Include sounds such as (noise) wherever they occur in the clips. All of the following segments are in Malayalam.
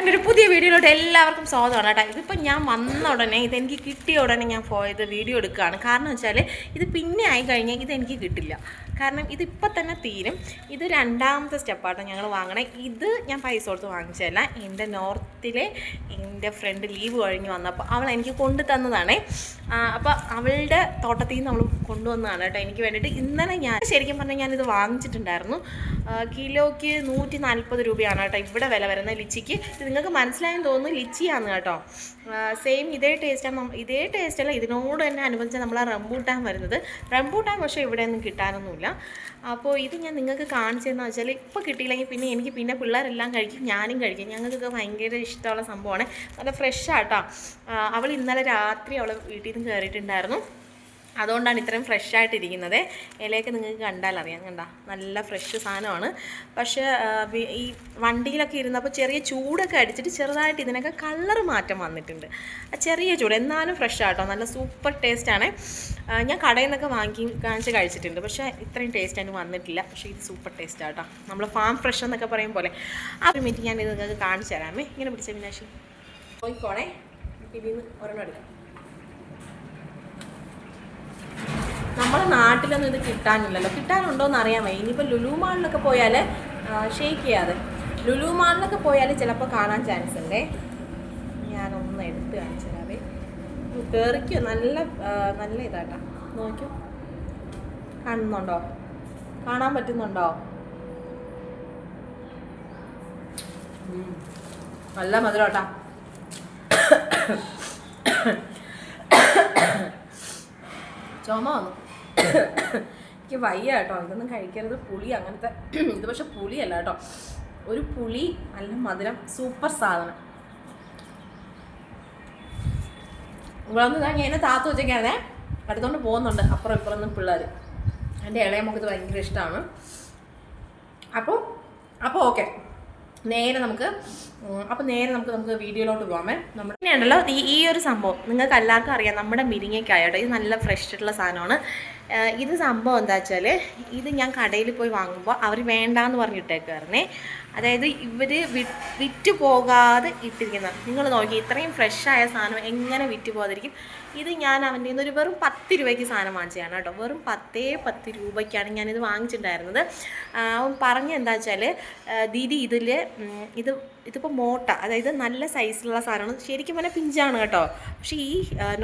എന്റെ ഒരു പുതിയ വീഡിയോയിലോട്ട് എല്ലാവർക്കും സ്വാഗതമാണ് കേട്ടോ. ഇതിപ്പോൾ ഞാൻ വന്ന ഉടനെ ഇതെനിക്ക് കിട്ടിയ ഉടനെ ഞാൻ പോയത് വീഡിയോ എടുക്കുകയാണ്. കാരണം വെച്ചാൽ ഇത് പിന്നെ ആയി കഴിഞ്ഞാൽ ഇതെനിക്ക് കിട്ടില്ല. കാരണം ഇതിപ്പോൾ തന്നെ തീരും. ഇത് രണ്ടാമത്തെ സ്റ്റെപ്പാട്ടോ ഞങ്ങൾ വാങ്ങണേ. ഇത് ഞാൻ പൈസ കൊടുത്ത് വാങ്ങിച്ചതല്ല. എന്റെ നോർത്തിലെ എന്റെ ഫ്രണ്ട് ലീവ് കഴിഞ്ഞ് വന്നപ്പോൾ അവൾ എനിക്ക് കൊണ്ടു തന്നതാണേ. അപ്പോൾ അവളുടെ തോട്ടത്തിൽ നിന്ന് അവൾ കൊണ്ടുവന്നതാണ് കേട്ടോ എനിക്ക് വേണ്ടിയിട്ട്. ഇന്നലെ ഞാൻ ശരിക്കും പറഞ്ഞാൽ ഞാനിത് വാങ്ങിച്ചിട്ടുണ്ടായിരുന്നു. കിലോയ്ക്ക് നൂറ്റി നാൽപ്പത് രൂപയാണ് കേട്ടോ ഇവിടെ വില വരുന്നത് ലിച്ചിക്ക്. നിങ്ങൾക്ക് മനസ്സിലായെന്ന് തോന്നുന്നു ലിച്ചിയാണ് കേട്ടോ. സെയിം ഇതേ ടേസ്റ്റാണ് ഇതേ ടേസ്റ്റല്ല ഇതിനോട് തന്നെ അനുബന്ധിച്ച് നമ്മൾ ആ റംബൂട്ടാൻ വരുന്നത്. റംബൂട്ടാൻ പക്ഷേ ഇവിടെ ഒന്നും കിട്ടാനൊന്നുമില്ല. അപ്പോൾ ഇത് ഞാൻ നിങ്ങൾക്ക് കാണിച്ചതെന്ന് വെച്ചാൽ ഇപ്പോൾ കിട്ടിയില്ലെങ്കിൽ പിന്നെ എനിക്ക് പിന്നെ പിള്ളേരെല്ലാം കഴിക്കും ഞാനും കഴിക്കും. ഞങ്ങൾക്കൊക്കെ ഭയങ്കര ഇഷ്ടമുള്ള സംഭവമാണ്. നല്ല ഫ്രഷ് ആട്ടോ. അവൾ ഇന്നലെ രാത്രി അവൾ വീട്ടിൽ നിന്ന് കയറിയിട്ടുണ്ടായിരുന്നു. അതുകൊണ്ടാണ് ഇത്രയും ഫ്രഷ് ആയിട്ടിരിക്കുന്നത് ഇലയൊക്കെ നിങ്ങൾക്ക് കണ്ടാൽ അറിയാം കണ്ട. നല്ല ഫ്രഷ് സാധനമാണ്. പക്ഷേ ഈ വണ്ടിയിലൊക്കെ ഇരുന്നപ്പോൾ ചെറിയ ചൂടൊക്കെ അടിച്ചിട്ട് ചെറുതായിട്ട് ഇതിനൊക്കെ കളർ മാറ്റം വന്നിട്ടുണ്ട്. ചെറിയ ചൂട്. എന്നാലും ഫ്രഷ് ആട്ടോ നല്ല സൂപ്പർ ടേസ്റ്റാണ്. ഞാൻ കടയിൽ നിന്നൊക്കെ വാങ്ങി കാണിച്ച് കഴിച്ചിട്ടുണ്ട്. പക്ഷേ ഇത്രയും ടേസ്റ്റ് അതിന് വന്നിട്ടില്ല. പക്ഷേ ഇത് സൂപ്പർ ടേസ്റ്റ് ആട്ടോ നമ്മൾ ഫാം ഫ്രഷ് എന്നൊക്കെ പറയും പോലെ. ആ ഒരു മിനിറ്റ് ഞാൻ ഇത് നിങ്ങൾക്ക് കാണിച്ചു തരാമേ. ഇങ്ങനെ പിടിച്ച വിനാശി പോയിക്കോളെ ഇതിൽ നിന്ന് ഒരെണ്ണം എടുക്കാം. നമ്മുടെ നാട്ടിലൊന്നും ഇത് കിട്ടാനില്ലല്ലോ. കിട്ടാനുണ്ടോ എന്ന് അറിയാൻ വയ്യ ഇനിയിപ്പോൾ ലുലു മാളിലൊക്കെ പോയാൽ ഷേക്ക് ചെയ്യാതെ. ലുലു മാളിലൊക്കെ പോയാൽ ചിലപ്പോൾ കാണാൻ ചാൻസ് ഉണ്ടേ? ഞാനൊന്ന് എടുത്ത് കാണിച്ചു തരാവേ. കയറിക്കോ നല്ല നല്ല ഇതാട്ടാ. നോക്കൂ. കാണുന്നുണ്ടോ? കാണാൻ പറ്റുന്നുണ്ടോ? നല്ല മധുരോട്ടാ. (coughs) ചുമ വന്നു. എനിക്ക് വയ്യ കേട്ടോ. ഇതൊന്നും കഴിക്കരുത്. പുളി അങ്ങനത്തെ (clears throat) ഇത് പക്ഷെ പുളിയല്ല കേട്ടോ. ഒരു പുളി നല്ല മധുരം സൂപ്പർ സാധനം. ഇവിടെ വന്ന് ഞാൻ എന്നെ താത്തു വെച്ചേക്കാണേ. അടുത്തോണ്ട് പോകുന്നുണ്ട്. അപ്പുറം ഇപ്പുറം പിള്ളേർ എന്റെ ഇളയ മുഖത്ത് ഭയങ്കര ഇഷ്ടമാണ് അപ്പോൾ അപ്പോൾ ഓക്കെ നേരെ നമുക്ക് അപ്പോൾ നേരെ നമുക്ക് നമുക്ക് വീഡിയോയിലോട്ട് പോകാമേ നമ്മുടെ പിന്നെ ഉണ്ടല്ലോ ഈ ഈ ഒരു സംഭവം നിങ്ങൾക്ക് എല്ലാവർക്കും അറിയാം നമ്മുടെ മിരിങ്ങയ്ക്കായോട്ടോ ഇത് നല്ല ഫ്രഷ് ആയിട്ടുള്ള സാധനമാണ്. ഇത് സംഭവം എന്താ വെച്ചാൽ ഇത് ഞാൻ കടയിൽ പോയി വാങ്ങുമ്പോൾ അവർ വേണ്ടാന്ന് പറഞ്ഞിട്ടേക്കായിരുന്നേ അതായത് ഇവർ വിറ്റ് പോകാതെ ഇട്ടിരിക്കുന്ന നിങ്ങൾ നോക്കി ഇത്രയും ഫ്രഷ് ആയ സാധനം എങ്ങനെ വിറ്റ് പോകാതിരിക്കും? ഇത് ഞാൻ അവന്റെ ഒരു വെറും പത്ത് രൂപയ്ക്ക് സാധനം വാങ്ങിച്ചതാണ് കേട്ടോ. വെറും പത്തേ പത്ത് രൂപയ്ക്കാണ് ഞാനിത് വാങ്ങിച്ചിട്ടുണ്ടായിരുന്നത്. അവൻ പറഞ്ഞ എന്താ വെച്ചാൽ ദീദി ഇതിൽ ഇത് ഇതിപ്പോൾ മോട്ട അതായത് നല്ല സൈസിലുള്ള സാധനമാണ്. ശരിക്കും പറഞ്ഞാൽ പിഞ്ചാണ് കേട്ടോ. പക്ഷേ ഈ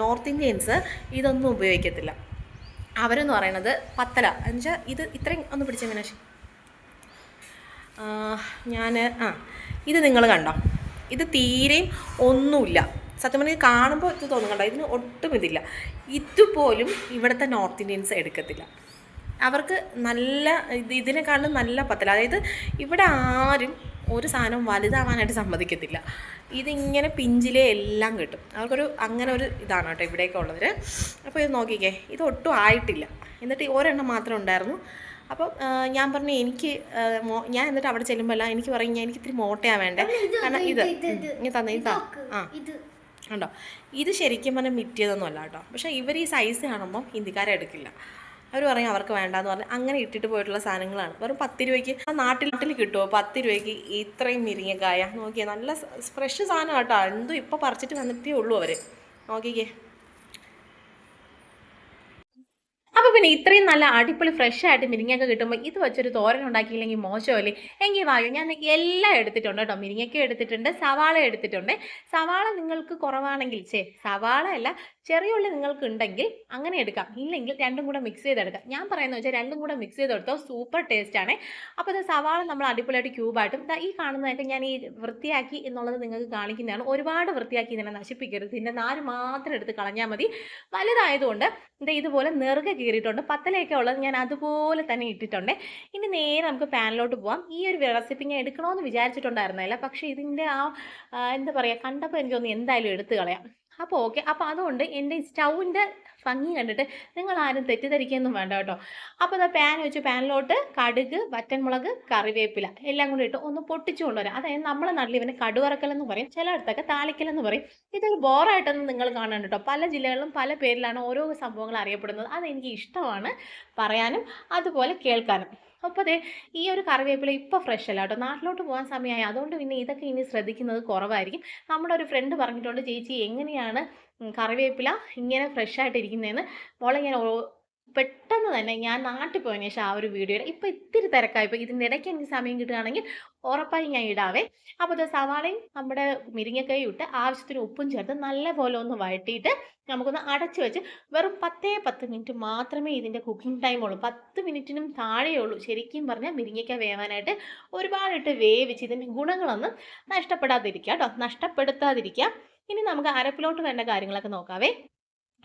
നോർത്ത് ഇന്ത്യൻസ് ഇതൊന്നും ഉപയോഗിക്കത്തില്ല. അവരെന്ന് പറയണത് പത്തല എന്നുവെച്ചാൽ ഇത് ഇത്രയും ഒന്ന് പിടിച്ച മീനാശി ഞാൻ ആ ഇത് നിങ്ങൾ കണ്ടോ? ഇത് തീരെയും ഒന്നുമില്ല. സത്യം പറഞ്ഞാൽ കാണുമ്പോൾ ഇത് തോന്നുന്നുണ്ടോ ഇതിന് ഒട്ടും ഇതില്ല. ഇതുപോലും ഇവിടുത്തെ നോർത്ത് ഇന്ത്യൻസ് എടുക്കത്തില്ല. അവർക്ക് നല്ല ഇത് ഇതിനെക്കാളും നല്ല പത്തല. അതായത് ഇവിടെ ആരും ഒരു സാധനം വലുതാവാനായിട്ട് സമ്മതിക്കത്തില്ല. ഇതിങ്ങനെ പിഞ്ചിലേ എല്ലാം കിട്ടും. അവർക്കൊരു അങ്ങനെ ഒരു ഇതാണ് കേട്ടോ ഇവിടെയൊക്കെ ഉള്ളവർ അപ്പോൾ ഇത് നോക്കിക്കേ ഇത് ഒട്ടും ആയിട്ടില്ല. എന്നിട്ട് ഒരെണ്ണം മാത്രമേ ഉണ്ടായിരുന്നു. അപ്പം ഞാൻ പറഞ്ഞു എനിക്ക് ഞാൻ എന്നിട്ട് അവിടെ ചെല്ലുമ്പോൾ അല്ല എനിക്ക് പറയും ഞാൻ എനിക്ക് ഇത്തിരി മോട്ടയാണ് വേണ്ടേ. കാരണം ഇത് ഇങ്ങനെ തന്നെ ഇത് ആ. ഇത്. ഉണ്ടോ ഇത് ശരിക്കും പറഞ്ഞാൽ മിറ്റിയതൊന്നും അല്ല കേട്ടോ. പക്ഷേ ഇവർ ഈ സൈസ് കാണുമ്പോൾ ഹിന്ദിക്കാരെ എടുക്കില്ല. അവർ പറയും അവർക്ക് വേണ്ടാന്ന് പറഞ്ഞ് അങ്ങനെ ഇട്ടിട്ട് പോയിട്ടുള്ള സാധനങ്ങളാണ്. വെറും പത്ത് രൂപയ്ക്ക് ആ നാട്ടിൽ നാട്ടിൽ കിട്ടുമോ പത്ത് രൂപയ്ക്ക് ഇത്രയും മിരിങ്ങക്കായ നോക്കിയേ നല്ല ഫ്രഷ് സാധനം കേട്ടോ. എന്തും ഇപ്പോൾ പറിച്ചിട്ട് വന്നിട്ടേ ഉള്ളൂ അവർ നോക്കിക്കേ. പിന്നെ ഇത്രയും നല്ല അടിപൊളി ഫ്രഷ് ആയിട്ട് മിരിങ്ങയൊക്കെ കിട്ടുമ്പോൾ ഇത് വെച്ചൊരു തോരൻ ഉണ്ടാക്കിയില്ലെങ്കിൽ മോശമല്ലേ? എങ്കിൽ വായു ഞാൻ എല്ലാം എടുത്തിട്ടുണ്ട് കേട്ടോ. മിരിങ്ങയ്ക്ക എടുത്തിട്ടുണ്ട് സവാള എടുത്തിട്ടുണ്ട്. സവാള നിങ്ങൾക്ക് കുറവാണെങ്കിൽ ചേ സവാള അല്ല ചെറിയ ഉള്ളി നിങ്ങൾക്ക് ഉണ്ടെങ്കിൽ അങ്ങനെ എടുക്കാം. ഇല്ലെങ്കിൽ രണ്ടും കൂടെ മിക്സ് ചെയ്തെടുക്കാം. ഞാൻ പറയുന്നത് വെച്ചാൽ രണ്ടും കൂടെ മിക്സ് ചെയ്തെടുത്തോ സൂപ്പർ ടേസ്റ്റ് ആണ്. അപ്പോൾ ഇത് സവാള നമ്മൾ അടിപൊളിയായിട്ട് ക്യൂബായിട്ടും ഈ കാണുന്നതൊക്കെ ഞാൻ ഈ വൃത്തിയാക്കി എന്നുള്ളത് നിങ്ങൾക്ക് കാണിക്കുന്നതാണ്. ഒരുപാട് വൃത്തിയാക്കി ഇതിനെ നശിപ്പിക്കരുത്. ഇതിന്റെ നാര് മാത്രം എടുത്ത് കളഞ്ഞാൽ മതി. വലുതായതുകൊണ്ട് ഇതേ ഇതുപോലെ നെറുകെ കീറിയിട്ടുണ്ട്. പത്തലയൊക്കെ ഉള്ളത് ഞാൻ അതുപോലെ തന്നെ ഇട്ടിട്ടുണ്ട്. ഇനി നേരെ നമുക്ക് പാനിലോട്ട് പോവാം. ഈ ഒരു റെസിപ്പി ഞാൻ എടുക്കണമെന്ന് വിചാരിച്ചിട്ടുണ്ടായിരുന്നില്ല. പക്ഷേ ഇതിന്റെ ആ എന്താ പറയുക കണ്ടപ്പോൾ എനിക്ക് തോന്നി എന്തായാലും എടുത്തു കളയാം. അപ്പോൾ ഓക്കെ അപ്പോൾ അതുകൊണ്ട് എന്റെ സ്റ്റൗവിന്റെ ഭംഗി കണ്ടിട്ട് നിങ്ങൾ ആരും തെറ്റിദ്ധരിക്കുകയൊന്നും വേണ്ട കേട്ടോ. അപ്പോൾ അത് പാൻ വെച്ച് പാനിലോട്ട് കടുക് വറ്റൻമുളക് കറിവേപ്പില എല്ലാം കൂടി ഇട്ട് ഒന്ന് പൊട്ടിച്ചു കൊണ്ടുവരാം. അതായത് നമ്മളെ നാട്ടിൽ ഇവന് കടുവറക്കലെന്ന് പറയും ചിലയിടത്തൊക്കെ താളിക്കലെന്ന് പറയും. ഇതൊരു ബോറായിട്ടൊന്നും നിങ്ങൾ കാണാൻ കേട്ടോ. പല ജില്ലകളിലും പല പേരിലാണ് ഓരോ സംഭവങ്ങൾ അറിയപ്പെടുന്നത്. അതെനിക്ക് ഇഷ്ടമാണ് പറയാനും അതുപോലെ കേൾക്കാനും. അപ്പോൾ അതെ ഈ ഒരു കറിവേപ്പില ഇപ്പോൾ ഫ്രഷ് അല്ല കേട്ടോ നാട്ടിലോട്ട് പോകാൻ സമയമായി അതുകൊണ്ട് പിന്നെ ഇതൊക്കെ ഇനി ശ്രദ്ധിക്കുന്നത് കുറവായിരിക്കും. നമ്മുടെ ഒരു ഫ്രണ്ട് പറഞ്ഞിട്ടുണ്ട് ചേച്ചി എങ്ങനെയാണ് കറിവേപ്പില ഇങ്ങനെ ഫ്രഷ് ആയിട്ട് ഇരിക്കുന്നതെന്ന് മോളെ ഞാൻ പെട്ടെന്ന് തന്നെ ഞാൻ നാട്ടിൽ പോയതിന് ശേഷം ആ ഒരു വീഡിയോയുടെ ഇപ്പം ഇത്തിരി തിരക്കായി. ഇപ്പോൾ ഇതിന്റെ ഇടയ്ക്ക് എനിക്ക് സമയം കിട്ടുകയാണെങ്കിൽ ഉറപ്പായി ഞാൻ ഇടാവേ. അപ്പോൾ ഇത് സവാളയും നമ്മുടെ മുരിങ്ങക്കായും ഇട്ട് ആവശ്യത്തിന് ഉപ്പും ചേർത്ത് നല്ലപോലെ ഒന്ന് വഴട്ടിയിട്ട് നമുക്കൊന്ന് അടച്ചു വെച്ച് വെറും പത്തേ പത്ത് മിനിറ്റ് മാത്രമേ ഇതിന്റെ കുക്കിംഗ് ടൈം ഉള്ളൂ. പത്ത് മിനിറ്റിനും താഴെ ഉള്ളൂ. ശരിക്കും പറഞ്ഞാൽ മിരിങ്ങക്ക വേവാനായിട്ട് ഒരുപാടിട്ട് വേവിച്ച് ഇതിന്റെ ഗുണങ്ങളൊന്നും നഷ്ടപ്പെടാതിരിക്കുക കേട്ടോ. നഷ്ടപ്പെടുത്താതിരിക്കുക. ഇനി നമുക്ക് അരപ്പിലോട്ട് വേണ്ട കാര്യങ്ങളൊക്കെ നോക്കാവേ.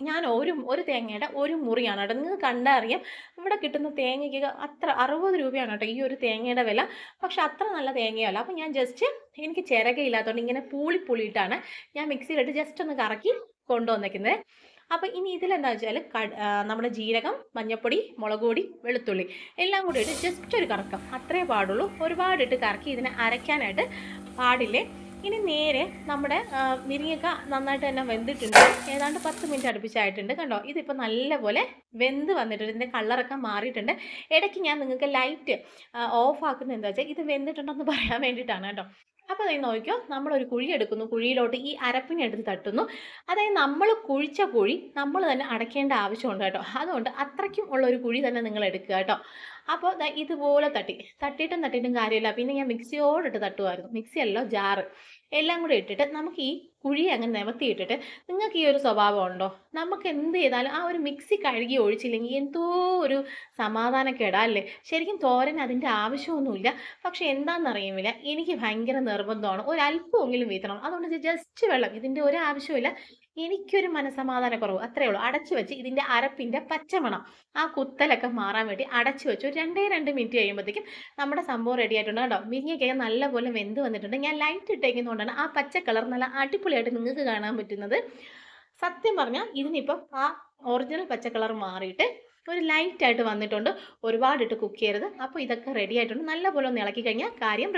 ഞാൻ ഒരു ഒരു തേങ്ങയുടെ ഒരു മുറിയാണ് കേട്ടോ. നിങ്ങൾക്ക് കണ്ടറിയാം ഇവിടെ കിട്ടുന്ന തേങ്ങയ്ക്ക് അത്ര അറുപത് രൂപയാണ് കേട്ടോ ഈ ഒരു തേങ്ങയുടെ വില. പക്ഷെ അത്ര നല്ല തേങ്ങയല്ല. അപ്പം ഞാൻ ജസ്റ്റ് എനിക്ക് ചിരകയില്ലാത്തതുകൊണ്ട് ഇങ്ങനെ പൂളി പുളിയിട്ടാണ് ഞാൻ മിക്സിയിലിട്ട് ജസ്റ്റ് ഒന്ന് കറക്കി കൊണ്ടുവന്നേക്കുന്നത് അപ്പോൾ ഇനി ഇതിലെന്താ വെച്ചാൽ നമ്മുടെ ജീരകം മഞ്ഞപ്പൊടി മുളക് പൊടി വെളുത്തുള്ളി എല്ലാം കൂടി ഇട്ട് ജസ്റ്റ് ഒരു കറക്കം. അത്രേ പാടുള്ളൂ. ഒരുപാടിട്ട് കറക്കി ഇതിനെ അരയ്ക്കാനായിട്ട് പാടില്ലേ? ഇനി നേരെ നമ്മുടെ മുരിങ്ങക്ക നന്നായിട്ട് തന്നെ വെന്തിട്ടുണ്ട്. ഏതാണ്ട് പത്ത് മിനിറ്റ് അടുപ്പിച്ചായിട്ടുണ്ട് കണ്ടോ? ഇതിപ്പോൾ നല്ലപോലെ വെന്ത് വന്നിട്ടുണ്ട്. ഇതിന്റെ കളറൊക്കെ മാറിയിട്ടുണ്ട്. ഇടയ്ക്ക് ഞാൻ നിങ്ങൾക്ക് ലൈറ്റ് ഓഫ് ആക്കുന്നത് എന്താ വെച്ചാൽ ഇത് വെന്തിട്ടുണ്ടെന്ന് പറയാൻ വേണ്ടിയിട്ടാണ് കേട്ടോ. അപ്പോൾ അതായത് നോക്കിയോ നമ്മളൊരു കുഴി എടുക്കുന്നു. കുഴിയിലോട്ട് ഈ അരപ്പിനെ എടുത്ത് തട്ടുന്നു. അതായത് നമ്മൾ കുഴിച്ച കുഴി നമ്മൾ തന്നെ അടയ്ക്കേണ്ട ആവശ്യമുണ്ട് കേട്ടോ. അതുകൊണ്ട് അത്രയ്ക്കും ഉള്ള ഒരു കുഴി തന്നെ നിങ്ങൾ എടുക്കുക കേട്ടോ. അപ്പോൾ ഇതുപോലെ തട്ടി. തട്ടിയിട്ടും തട്ടിയിട്ടും കാര്യമില്ല. പിന്നെ ഞാൻ മിക്സിയോടിട്ട് തട്ടുമായിരുന്നു മിക്സി അല്ലോ ജാറ്. എല്ലാം കൂടി ഇട്ടിട്ട് നമുക്ക് ഈ കുഴി അങ്ങനെ നിവർത്തിയിട്ടിട്ട് നിങ്ങൾക്ക് ഈ ഒരു സ്വഭാവം ഉണ്ടോ? നമുക്ക് എന്ത് ചെയ്താലും ആ ഒരു മിക്സി കഴുകി ഒഴിച്ചില്ലെങ്കിൽ എന്തോ ഒരു സമാധാനക്കേടാ അല്ലേ ശരിക്കും തോരൻ അതിന്റെ ആവശ്യമൊന്നുമില്ല. പക്ഷെ എന്താണെന്നറിയുമില്ല എനിക്ക് ഭയങ്കര നിർബന്ധമാണ്. ഒരല്പമെങ്കിലും വീത്തണം. അതുകൊണ്ട് ജസ്റ്റ് വെള്ളം. ഇതിന്റെ ഒരു ആവശ്യമില്ല എനിക്കൊരു മനസമാധാനക്കുറവ് അത്രേ ഉള്ളൂ. അടച്ചു വെച്ച് ഇതിന്റെ അരപ്പിന്റെ പച്ചമണം. ആ കുത്തലൊക്കെ മാറാൻ വേണ്ടി അടച്ചു വെച്ച്. ഒരു രണ്ടേ രണ്ട് മിനിറ്റ് കഴിയുമ്പോഴത്തേക്കും നമ്മുടെ സംഭവം റെഡി ആയിട്ടുണ്ട് കേട്ടോ മിരിങ്ങയ്ക്കൊക്കെ നല്ലപോലെ വെന്ത് വന്നിട്ടുണ്ട്. ഞാൻ ലൈറ്റ് ഇട്ടേക്കുന്നതുകൊണ്ടാണ് ആ പച്ച കളർ നല്ല അടിപൊളിയായിട്ട് നിങ്ങൾക്ക് കാണാൻ പറ്റുന്നത്. സത്യം പറഞ്ഞാൽ ഇതിനിപ്പം ആ ഒറിജിനൽ പച്ച കളർ മാറിയിട്ട് ഒരു ലൈറ്റായിട്ട് വന്നിട്ടുണ്ട്. ഒരുപാടിട്ട് കുക്ക് ചെയ്യരുത്. അപ്പോൾ ഇതൊക്കെ റെഡി ആയിട്ടുണ്ട്. നല്ലപോലെ ഒന്ന് ഇളക്കി കഴിഞ്ഞാൽ കാര്യം